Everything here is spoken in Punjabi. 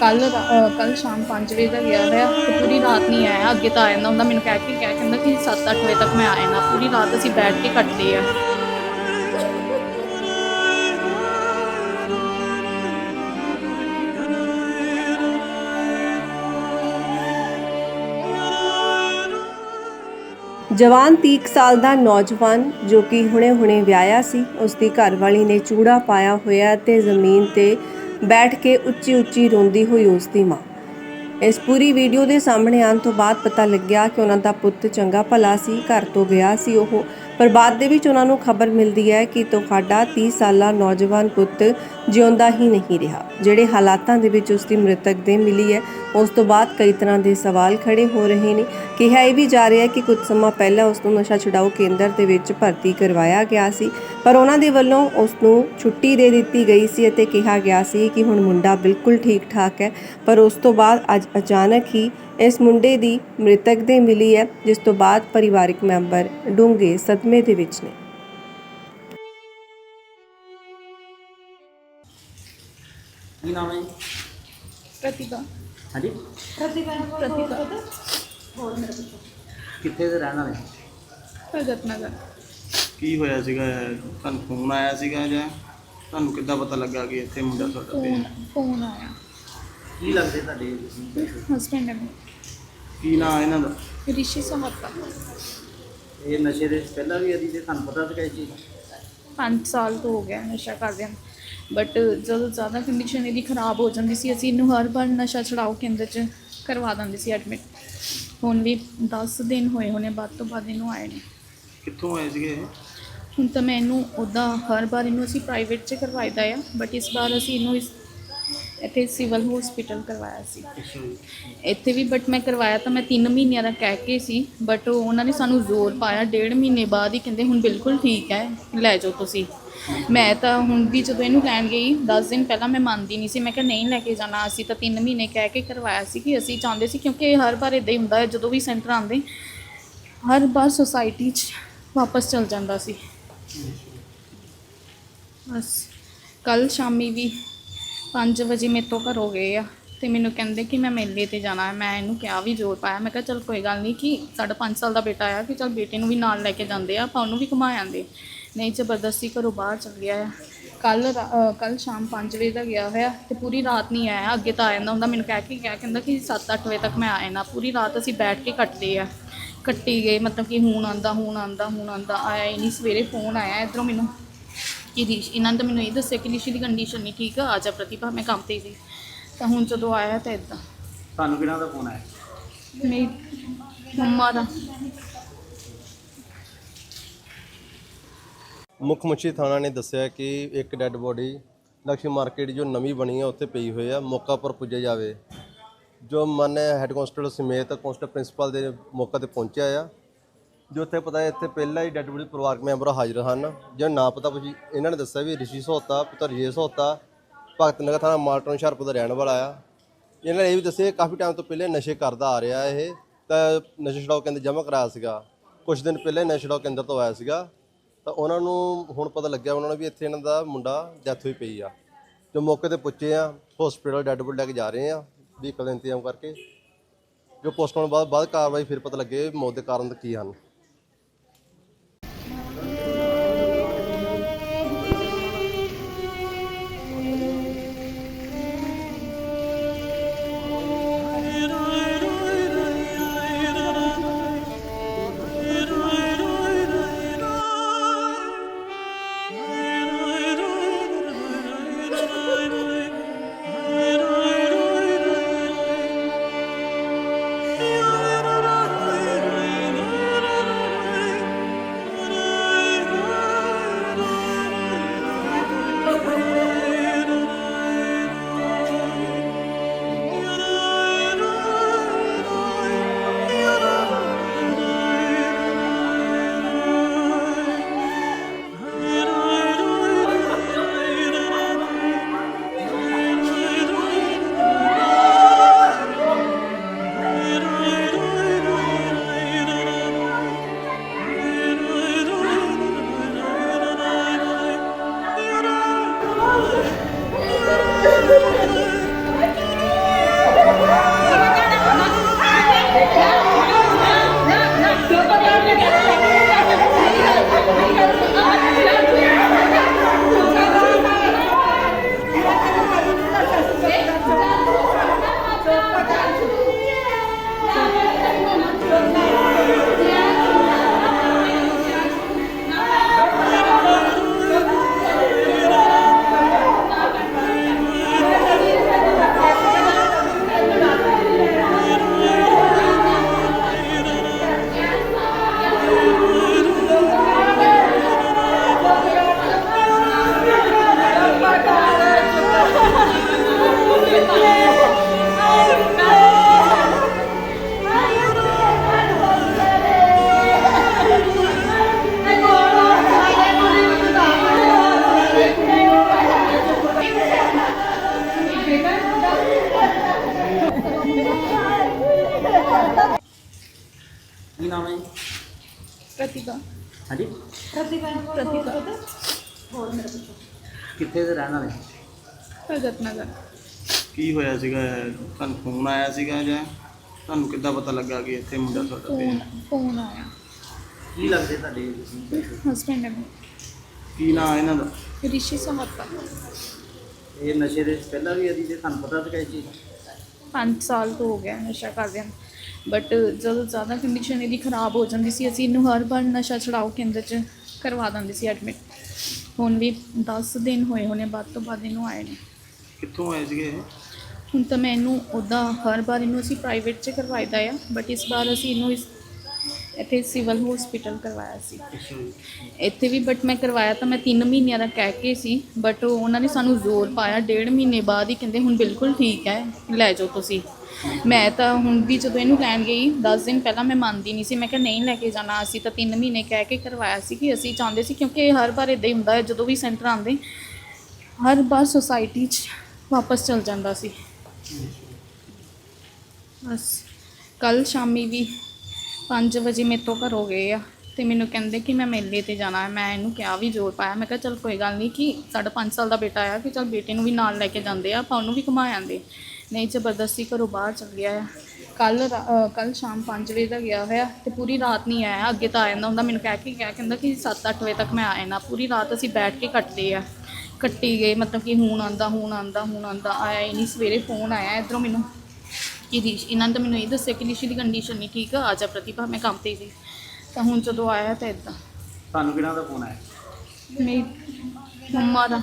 ਕੱਲ ਕੱਲ ਸ਼ਾਮ 5 ਵਜੇ ਦਾ ਗਿਆ ਹੋਇਆ, ਤੇ ਪੂਰੀ ਰਾਤ ਨਹੀਂ ਆਇਆ, ਅੱਗੇ ਤਾਂ ਆ ਜਾਂਦਾ ਹੁੰਦਾ, ਮੈਨੂੰ ਕਹਿ ਕੇ ਗਿਆ ਕਹਿੰਦਾ ਕਿ 7-8 ਵਜੇ ਤੱਕ ਮੈਂ ਆ ਜਾਣਾ ਪੂਰੀ ਰਾਤ ਅਸੀਂ ਬੈਠ ਕੇ ਕੱਟਦੇ ਆ। ਜਵਾਨ 30 ਸਾਲ ਦਾ ਨੌਜਵਾਨ, ਜੋ ਕਿ ਹੁਣੇ-ਹੁਣੇ ਵਿਆਹਿਆ ਸੀ ਉਸ ਦੀ ਘਰਵਾਲੀ ਨੇ ਚੂੜਾ ਪਾਇਆ ਹੋਇਆ ਤੇ ਜ਼ਮੀਨ ਤੇ ਬੈਠ ਕੇ ਉੱਚੀ-ਉੱਚੀ ਰੋਂਦੀ ਹੋਈ ਉਸ ਦੀ ਮਾਂ। ਇਸ ਪੂਰੀ ਵੀਡੀਓ ਦੇ ਸਾਹਮਣੇ ਆਉਣ ਤੋਂ ਬਾਅਦ ਪਤਾ ਲੱਗਿਆ ਕਿ ਉਹਨਾਂ ਦਾ ਪੁੱਤ ਚੰਗਾ ਭਲਾ ਸੀ, ਘਰ ਤੋਂ ਗਿਆ ਸੀ, ਉਹ ਪਰ ਬਾਅਦ ਦੇ ਵਿੱਚ ਉਹਨਾਂ ਨੂੰ ਖਬਰ ਮਿਲਦੀ ਹੈ ਕਿ ਤੁਹਾਡਾ 30 ਸਾਲਾ ਨੌਜਵਾਨ ਪੁੱਤ ਜਿਉਂਦਾ ਹੀ ਨਹੀਂ ਰਿਹਾ। ਜਿਹੜੇ ਹਾਲਾਤਾਂ ਦੇ ਵਿੱਚ ਉਸ ਦੀ ਮ੍ਰਿਤਕ ਦੇ ਮਿਲੀ ਹੈ, ਉਸ ਤੋਂ ਬਾਅਦ ਕਈ ਤਰ੍ਹਾਂ ਦੇ ਸਵਾਲ ਖੜੇ ਹੋ ਰਹੇ ਨੇ। ਕਿਹਾ ਇਹ ਵੀ ਜਾ ਰਿਹਾ ਕਿ ਕੁਝ ਸਮਾਂ ਪਹਿਲਾਂ ਉਸ ਨੂੰ ਨਸ਼ਾ ਛੁਡਾਊ ਕੇਂਦਰ ਦੇ ਵਿੱਚ ਭਰਤੀ ਕਰਵਾਇਆ ਗਿਆ ਸੀ, ਪਰ ਉਹਨਾਂ ਦੇ ਵੱਲੋਂ ਉਸ ਨੂੰ ਛੁੱਟੀ ਦੇ ਦਿੱਤੀ ਗਈ ਸੀ ਅਤੇ ਕਿਹਾ ਗਿਆ ਸੀ ਕਿ ਹੁਣ ਮੁੰਡਾ ਬਿਲਕੁਲ ਠੀਕ ਠਾਕ ਹੈ, ਪਰ ਉਸ ਤੋਂ ਬਾਅਦ ਅੱਜ ਅਚਾਨਕ ਹੀ ਇਸ ਮੁੰਡੇ ਦੀ ਮ੍ਰਿਤਕ ਦੇ ਮਿਲੀ ਹੈ, ਜਿਸ ਤੋਂ ਬਾਅਦ ਪਰਿਵਾਰਕ ਮੈਂਬਰ ਡੂੰਘੇ ਸਦਮੇ ਦੇ ਵਿੱਚ ਨੇ। ਕੀ ਨਾਮ ਹੈ ਪ੍ਰਤਿਭਾ। ਹਾਂਜੀ? ਪ੍ਰਤਿਭਾ ਕਿੱਥੇ ਦੇ ਰਹਿਣ ਵਾਲੇ? ਭਗਤ ਨਗਰ। ਕੀ ਹੋਇਆ ਸੀਗਾ? ਤੁਹਾਨੂੰ ਫੋਨ ਆਇਆ ਸੀਗਾ ਜਾਂ ਤੁਹਾਨੂੰ ਕਿੱਦਾਂ ਪਤਾ ਲੱਗਾ ਕਿ ਇੱਥੇ ਮੁੰਡਾ ਤੁਹਾਡਾ ਪਿਆ? ਫੋਨ ਫੋਨ ਆਇਆ। ਕੀ ਲੱਗਦੇ ਤੁਹਾਡੇ? ਹਸਬੈਂਡ ਨੇ ਕੀ ਨਾਂ ਇਹਨਾਂ ਦਾ? ਰਿਸ਼ੀ ਸਹਾਤਾ ਇਹ ਨਸ਼ੇ ਦੇ ਪਹਿਲਾਂ ਵੀ ਅਦੀ ਤੇ ਤੁਹਾਨੂੰ ਪਤਾ ਸੀਗਾ ਇਹ ਚੀਜ਼? 5 ਸਾਲ ਤੋਂ ਹੋ ਗਿਆ ਨਸ਼ਾ ਕਰਦਿਆਂ ਬਟ ਜਦੋਂ ਜ਼ਿਆਦਾ ਕੰਡੀਸ਼ਨ ਇਹਦੀ ਖਰਾਬ ਹੋ ਜਾਂਦੀ ਸੀ ਅਸੀਂ ਇਹਨੂੰ ਹਰ ਵਾਰ ਨਸ਼ਾ ਛਡਾਓ ਕੇਂਦਰ 'ਚ ਕਰਵਾ ਦਿੰਦੇ ਸੀ ਐਡਮਿਟ ਹੁਣ ਵੀ 10 ਦਿਨ ਹੋਏ ਹੋਣੇ ਬਾਅਦ ਤੋਂ ਬਾਅਦ ਇਹਨੂੰ ਆਏ ਨੇ। ਕਿੱਥੋਂ ਆਏ ਸੀਗੇ ਇਹ? ਹੁਣ ਤਾਂ ਮੈਂ ਇਹਨੂੰ ਉੱਦਾਂ ਹਰ ਵਾਰ ਇਹਨੂੰ ਅਸੀਂ ਪ੍ਰਾਈਵੇਟ 'ਚ ਕਰਵਾਈਦਾ ਆ। ਬਟ ਇਸ ਵਾਰ ਅਸੀਂ ਇਹਨੂੰ ਇਸ ਇੱਥੇ ਸਿਵਲ ਹਸਪੀਟਲ ਕਰਵਾਇਆ ਸੀ। ਇੱਥੇ ਵੀ ਬਟ ਮੈਂ ਕਰਵਾਇਆ ਤਾਂ ਮੈਂ 3 ਮਹੀਨਿਆਂ ਦਾ ਕਹਿ ਕੇ ਸੀ ਬਟ ਉਹਨਾਂ ਨੇ ਸਾਨੂੰ ਜ਼ੋਰ ਪਾਇਆ ਡੇਢ ਮਹੀਨੇ ਬਾਅਦ ਹੀ ਕਹਿੰਦੇ ਹੁਣ ਬਿਲਕੁਲ ਠੀਕ ਹੈ ਲੈ ਜਾਓ ਤੁਸੀਂ। ਮੈਂ ਤਾਂ ਹੁਣ ਵੀ ਜਦੋਂ ਇਹਨੂੰ ਲੈਣ ਗਈ 10 ਦਿਨ ਪਹਿਲਾਂ ਮੈਂ ਮੰਨਦੀ ਨਹੀਂ ਸੀ ਮੈਂ ਕਿਹਾ ਨਹੀਂ ਲੈ ਕੇ ਜਾਣਾ ਅਸੀਂ ਤਾਂ 3 ਮਹੀਨੇ ਕਹਿ ਕੇ ਕਰਵਾਇਆ ਸੀ ਕਿ ਅਸੀਂ ਚਾਹੁੰਦੇ ਸੀ ਕਿਉਂਕਿ ਹਰ ਵਾਰ ਇਦਾਂ ਹੀ ਹੁੰਦਾ ਹੈ ਜਦੋਂ ਵੀ ਸੈਂਟਰ ਆਉਂਦੇ ਹਰ ਵਾਰ ਸੁਸਾਇਟੀ 'ਚ ਵਾਪਸ ਚਲ ਜਾਂਦਾ ਸੀ। ਬਸ ਕੱਲ ਸ਼ਾਮੀ ਵੀ 5 ਵਜੇ ਮੇਰੇ ਤੋਂ ਘਰੋਂ ਗਏ ਆ ਤੇ ਮੈਨੂੰ ਕਹਿੰਦੇ ਕਿ ਮੈਂ ਮੇਲੇ ਤੇ ਜਾਣਾ ਹੈ, ਮੈਂ ਇਹਨੂੰ ਕਿਹਾ ਵੀ ਜ਼ੋਰ ਪਾਇਆ। ਮੈਂ ਕਿਹਾ, ਚਲ ਕੋਈ ਗੱਲ ਨਹੀਂ ਕਿ ਸਾਡਾ 5 ਸਾਲ ਦਾ ਬੇਟਾ ਆ ਕਿ ਚਲ ਬੇਟੇ ਨੂੰ ਵੀ ਨਾਲ ਲੈ ਕੇ ਜਾਂਦੇ ਆ, ਆਪਾਂ ਉਹਨੂੰ ਵੀ ਘੁਮਾ ਆਂਦੇ। ਨਹੀਂ, ਜ਼ਬਰਦਸਤੀ ਘਰੋਂ ਬਾਹਰ ਚਲ ਗਿਆ ਆ। ਕੱਲ ਕੱਲ ਸ਼ਾਮ 5 ਵਜੇ ਦਾ ਗਿਆ ਹੋਇਆ ਤੇ ਪੂਰੀ ਰਾਤ ਨਹੀਂ ਆਇਆ, ਅੱਗੇ ਤਾਂ ਆ ਜਾਂਦਾ ਹੁੰਦਾ। ਮੈਨੂੰ ਕਹਿ ਕੇ ਗਿਆ, ਕਹਿੰਦਾ ਕਿ 7-8 ਵਜੇ ਤੱਕ ਮੈਂ ਆਇਆ ਜਾਣਾ। ਪੂਰੀ ਰਾਤ ਅਸੀਂ ਬੈਠ ਕੇ ਕੱਟਦੇ ਆ। ਕੱਟੀ ਗਏ, ਮਤਲਬ ਕਿ ਹੁਣ ਆਂਦਾ ਹੁਣ ਆਂਦਾ ਹੁਣ ਆਂਦਾ, ਆਇਆ ਹੀ ਨਹੀਂ। ਸਵੇਰੇ ਫੋਨ ਆਇਆ ਇਧਰੋਂ ਮੈਨੂੰ। ਕਿ ਰਿਸ਼ ਇਹਨਾਂ ਨੇ ਤਾਂ ਮੈਨੂੰ ਇਹ ਦੱਸਿਆ ਕਿ ਰਿਸ਼ੀ ਦੀ ਕੰਡੀਸ਼ਨ ਨਹੀਂ ਠੀਕ ਆ ਆ ਜਾ ਪ੍ਰਤਿਭਾ ਮੈਂ ਕੰਮ ਤੇ ਸੀ। ਤਾਂ ਹੁਣ ਜਦੋਂ ਆਇਆ ਤਾਂ ਇਦਾਂ ਤੁਹਾਨੂੰ ਕਿਹਨਾਂ ਦਾ ਫੋਨ ਆਇਆ? ਮੇਰੀ ਮੰਮਾ ਦਾ। ਮੁੱਖ ਮੁੱਛੀ ਥਾਣਾ ਨੇ ਦੱਸਿਆ ਕਿ ਇੱਕ ਡੈੱਡ ਬੋਡੀ ਲక్ష్ਮੀ ਮਾਰਕੀਟ ਜੋ ਨਵੀਂ ਬਣੀ ਹੈ ਉੱਥੇ ਪਈ ਹੋਈ ਹੈ ਮੌਕਾ ਪਰ ਪੁੱਜਿਆ ਜਾਵੇ। ਜੋ ਮਨ ਹੈੱਡ ਕਾਂਸਟੇਬਲ ਸਮੇਤ ਕਾਂਸਟੇਬਲ ਪ੍ਰਿੰਸੀਪਲ ਦੇ ਮੌਕੇ ਤੇ ਪਹੁੰਚਿਆ ਆ। ਜੋ ਇੱਥੇ ਪਤਾ ਹੈ, ਇੱਥੇ ਪਹਿਲਾਂ ਹੀ ਡੈੱਡ ਬੋਡੀ ਪਰਿਵਾਰਕ ਮੈਂਬਰ ਹਾਜ਼ਰ ਹਨ। ਜੋ ਨਾ ਪਤਾ ਪੁੱਛੀ, ਇਹਨਾਂ ਨੇ ਦੱਸਿਆ ਵੀ ਰਿਸ਼ੀ ਸੋਤਾ, ਪੁੱਤਰ ਰਜੇਸ਼ ਸੋਤਾ, ਭਗਤ ਨਗਰ ਥਾਣਾ ਮਾਲਟਨ ਹੁਸ਼ਿਆਰਪੁਰ ਦਾ ਰਹਿਣ ਵਾਲਾ ਆ। ਇਹਨਾਂ ਨੇ ਇਹ ਵੀ ਦੱਸਿਆ ਕਾਫੀ ਟਾਈਮ ਤੋਂ ਪਹਿਲੇ ਨਸ਼ੇ ਕਰਦਾ ਆ ਰਿਹਾ ਇਹ, ਤਾਂ ਨਸ਼ਾ ਛਡਾਓ ਕੇਂਦਰ ਜਮ੍ਹਾਂ ਕਰਾਇਆ ਸੀਗਾ। ਕੁਝ ਦਿਨ ਪਹਿਲੇ ਨਸ਼ਾ ਛਡਾਓ ਕੇਂਦਰ ਤੋਂ ਆਇਆ ਸੀਗਾ। ਤਾਂ ਉਹਨਾਂ ਨੂੰ ਹੁਣ ਪਤਾ ਲੱਗਿਆ ਉਹਨਾਂ ਨੂੰ ਵੀ ਇੱਥੇ ਇਹਨਾਂ ਦਾ ਮੁੰਡਾ ਡੈਥ ਹੋਈ ਪਈ ਆ। ਜੋ ਮੌਕੇ ਤੇ ਪੁੱਛੇ ਆ ਹਸਪੀਟਲ ਡੈੱਡ ਬੋਡੀ ਲੈ ਕੇ ਜਾ ਰਹੇ ਆ ਵਹੀਕਲ ਦਾ ਇੰਤਜ਼ਾਮ ਕਰਕੇ। ਜੋ ਪੋਸਟਮਾਰਟਮ ਬਾਅਦ ਬਾਅਦ ਕਾਰਵਾਈ ਫਿਰ ਪਤਾ ਲੱਗੇ ਮੌਤ ਦੇ ਕਾਰਨ ਕੀ ਹਨ। ਪ੍ਰਤਿਭਾ ਹਾਂਜੀ ਪ੍ਰਤਿਭਾ ਕਿੱਥੇ ਦੇ ਰਹਿਣ ਵਾਲੇ ਭਗਤ ਨਗਰ ਕੀ ਹੋਇਆ ਸੀਗਾ ਤੁਹਾਨੂੰ ਫੋਨ ਆਇਆ ਸੀਗਾ ਜਾਂ ਤੁਹਾਨੂੰ ਕਿੱਦਾਂ ਪਤਾ ਲੱਗਾ ਕਿ ਇੱਥੇ ਮੁੰਡਾ ਤੁਹਾਡਾ ਫੋਨ ਪਿਆ ਫੋਨ ਆਇਆ ਕੀ ਲੱਗਦੇ ਤੁਹਾਡੇ ਹਸਬੈਂਡ ਹੈ ਕੀ ਨਾਂ ਇਹਨਾਂ ਦਾ ਰਿਸ਼ੀ ਸਹਾਤਾ ਇਹ ਨਸ਼ੇ ਦੇ ਪਹਿਲਾਂ ਵੀ ਅਦੀ ਤੇ ਤੁਹਾਨੂੰ ਪਤਾ ਸੀ ਕਿ ਚੀਜ਼ 5 ਸਾਲ ਤੋਂ ਹੋ ਗਿਆ ਨਸ਼ਾ ਕਰਦਿਆਂ ਬਟ ਜਦੋਂ ਜ਼ਿਆਦਾ ਕੰਡੀਸ਼ਨ ਇਹਦੀ ਖਰਾਬ ਹੋ ਜਾਂਦੀ ਸੀ ਅਸੀਂ ਇਹਨੂੰ ਹਰ ਵਾਰ ਨਸ਼ਾ ਛਡਾਓ ਕੇਂਦਰ 'ਚ ਕਰਵਾ ਦਿੰਦੇ ਸੀ ਐਡਮਿਟ ਹੁਣ ਵੀ 10 ਦਿਨ ਹੋਏ ਹੋਣੇ ਬਾਅਦ ਤੋਂ ਬਾਅਦ ਇਹਨੂੰ ਆਏ ਨੇ। ਕਿੱਥੋਂ ਆਏ ਸੀਗੇ ਇਹ? ਹੁਣ ਤਾਂ ਮੈਂ ਇਹਨੂੰ ਉੱਦਾਂ ਹਰ ਵਾਰ ਇਹਨੂੰ ਅਸੀਂ ਪ੍ਰਾਈਵੇਟ 'ਚ ਕਰਵਾਈਦਾ ਆ। ਬਟ ਇਸ ਵਾਰ ਅਸੀਂ ਇਹਨੂੰ ਇਸ ਇੱਥੇ ਸਿਵਲ ਹਸਪੀਟਲ ਕਰਵਾਇਆ ਸੀ। ਇੱਥੇ ਵੀ ਬਟ ਮੈਂ ਕਰਵਾਇਆ ਤਾਂ ਮੈਂ 3 ਮਹੀਨਿਆਂ ਦਾ ਕਹਿ ਕੇ ਸੀ ਬਟ ਉਹਨਾਂ ਨੇ ਸਾਨੂੰ ਜ਼ੋਰ ਪਾਇਆ, ਡੇਢ ਮਹੀਨੇ ਬਾਅਦ ਹੀ ਕਹਿੰਦੇ ਹੁਣ ਬਿਲਕੁਲ ਠੀਕ ਹੈ, ਲੈ ਜਾਓ ਤੁਸੀਂ। ਮੈਂ ਤਾਂ ਹੁਣ ਵੀ ਜਦੋਂ ਇਹਨੂੰ ਲੈਣ ਗਈ 10 ਦਿਨ ਪਹਿਲਾਂ ਮੈਂ ਮੰਨਦੀ ਨਹੀਂ ਸੀ, ਮੈਂ ਕਿਹਾ ਨਹੀਂ ਲੈ ਕੇ ਜਾਣਾ, ਅਸੀਂ ਤਾਂ 3 ਮਹੀਨੇ ਕਹਿ ਕੇ ਕਰਵਾਇਆ ਸੀ ਕਿ ਅਸੀਂ ਚਾਹੁੰਦੇ ਸੀ ਕਿਉਂਕਿ ਇਹ ਹਰ ਵਾਰ ਇਦਾਂ ਹੀ ਹੁੰਦਾ ਹੈ, ਜਦੋਂ ਵੀ ਸੈਂਟਰ ਆਉਂਦੇ, ਹਰ ਵਾਰ ਸੁਸਾਇਟੀ 'ਚ ਵਾਪਸ ਚਲ ਜਾਂਦਾ ਸੀ। ਬਸ ਕੱਲ ਸ਼ਾਮੀ ਵੀ 5 ਵਜੇ ਮੇਰੇ ਤੋਂ ਘਰੋਂ ਗਏ ਆ ਤੇ ਮੈਨੂੰ ਕਹਿੰਦੇ ਕਿ ਮੈਂ ਮੇਲੇ ਤੇ ਜਾਣਾ ਹੈ। ਮੈਂ ਇਹਨੂੰ ਕਿਹਾ ਵੀ ਜ਼ੋਰ ਪਾਇਆ। ਮੈਂ ਕਿਹਾ, ਚਲ ਕੋਈ ਗੱਲ ਨਹੀਂ ਕਿ ਸਾਡਾ 5 ਸਾਲ ਦਾ ਬੇਟਾ ਆਇਆ ਕਿ ਚਲ ਬੇਟੇ ਨੂੰ ਵੀ ਨਾਲ ਲੈ ਕੇ ਜਾਂਦੇ ਆ, ਆਪਾਂ ਉਹਨੂੰ ਵੀ ਘੁਮਾ ਆਂਦੇ। ਨਹੀਂ, ਜ਼ਬਰਦਸਤੀ ਘਰੋਂ ਬਾਹਰ ਚਲ ਗਿਆ ਆ। ਕੱਲ ਕੱਲ ਸ਼ਾਮ 5 ਵਜੇ ਦਾ ਗਿਆ ਹੋਇਆ ਤੇ ਪੂਰੀ ਰਾਤ ਨਹੀਂ ਆਇਆ। ਅੱਗੇ ਤਾਂ ਆ ਜਾਂਦਾ ਹੁੰਦਾ। ਮੈਨੂੰ ਕਹਿ ਕੇ ਗਿਆ, ਕਹਿੰਦਾ ਕਿ 7-8 ਵਜੇ ਤੱਕ ਮੈਂ ਆ ਜਾਣਾ। ਪੂਰੀ ਰਾਤ ਅਸੀਂ ਬੈਠ ਕੇ ਕੱਟਦੇ ਆ। ਕੱਟੀ ਗਏ, ਮਤਲਬ ਕਿ ਹੁਣ ਆਂਦਾ ਹੁਣ ਆਂਦਾ ਹੁਣ ਆਂਦਾ। ਆਇਆ ਹੀ ਨਹੀਂ। ਸਵੇਰੇ ਫੋਨ ਆਇਆ, ਇਧਰੋਂ ਮੈਨੂੰ ਕਿ ਰਿਸ਼ ਇਹਨਾਂ ਨੇ ਤਾਂ ਮੈਨੂੰ ਇਹ ਦੱਸਿਆ ਕਿ ਰਿਸ਼ੀ ਦੀ ਕੰਡੀਸ਼ਨ ਨਹੀਂ ਠੀਕ ਆ ਜਾ ਪ੍ਰਤੀਭਾ ਮੈਂ ਕੰਮ ਤੇ ਸੀ। ਤਾਂ ਹੁਣ ਜਦੋਂ ਆਇਆ ਤਾਂ ਇਦਾਂ ਤੁਹਾਨੂੰ ਕਿਹਨਾਂ ਦਾ ਫੋਨ ਆਇਆ? ਮੇਰੀ ਮੰਮਾ ਦਾ।